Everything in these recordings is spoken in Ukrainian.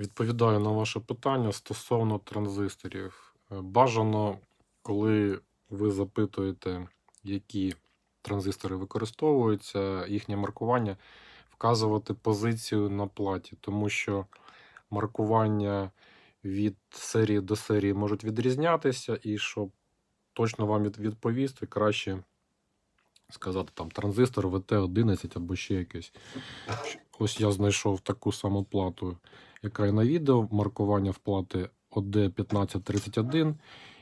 Відповідаю на ваше питання стосовно транзисторів. Е, Бажано, коли ви запитуєте, які транзистори використовуються, їхнє маркування, вказувати позицію на платі, тому що маркування від серії до серії можуть відрізнятися, і щоб точно вам відповісти, краще сказати там транзистор VT11 або ще якийсь. Ось я знайшов таку саму плату, і на відео, маркування вплати OD1531.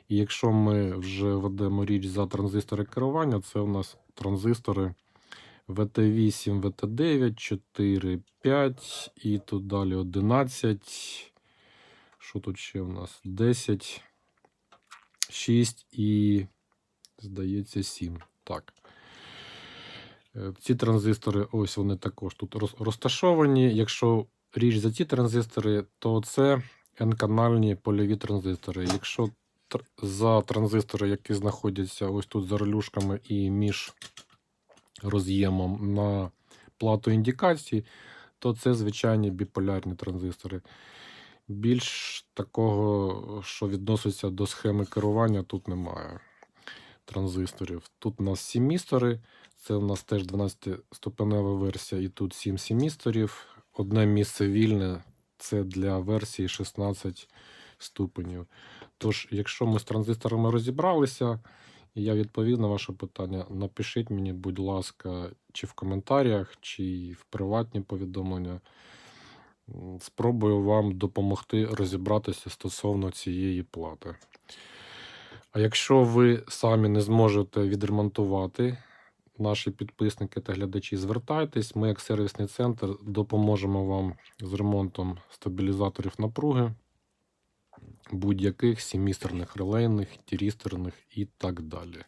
І якщо ми вже ведемо річ за транзистори керування, це у нас транзистори VT8, VT9, 4, 5 і тут далі 11. Що тут ще у нас? 10, 6 і, здається, 7. Так. Е, Ці транзистори, ось вони також тут розташовані. Якщо річ за ці транзистори, то це N-канальні польові транзистори. Якщо тр- за транзистори, які знаходяться ось тут за релюшками і між роз'ємом на плату індикації, то це звичайні біполярні транзистори. Більш такого, що відноситься до схеми керування, тут немає транзисторів. Тут у нас сімістори, це у нас теж 12-ступенева версія, і тут 7 сімісторів. Одне місце вільне це для версії 16 ступенів. Тож, якщо ми з транзисторами розібралися, і я відповів на ваше питання, напишіть мені, будь ласка, чи в коментарях, чи в приватні повідомлення. Спробую вам допомогти розібратися стосовно цієї плати. А якщо ви самі не зможете відремонтувати, наші підписники та глядачі, звертайтесь. Ми, як сервісний центр, допоможемо вам з ремонтом стабілізаторів напруги, будь-яких сімістерних релейних, тірістерних і так далі.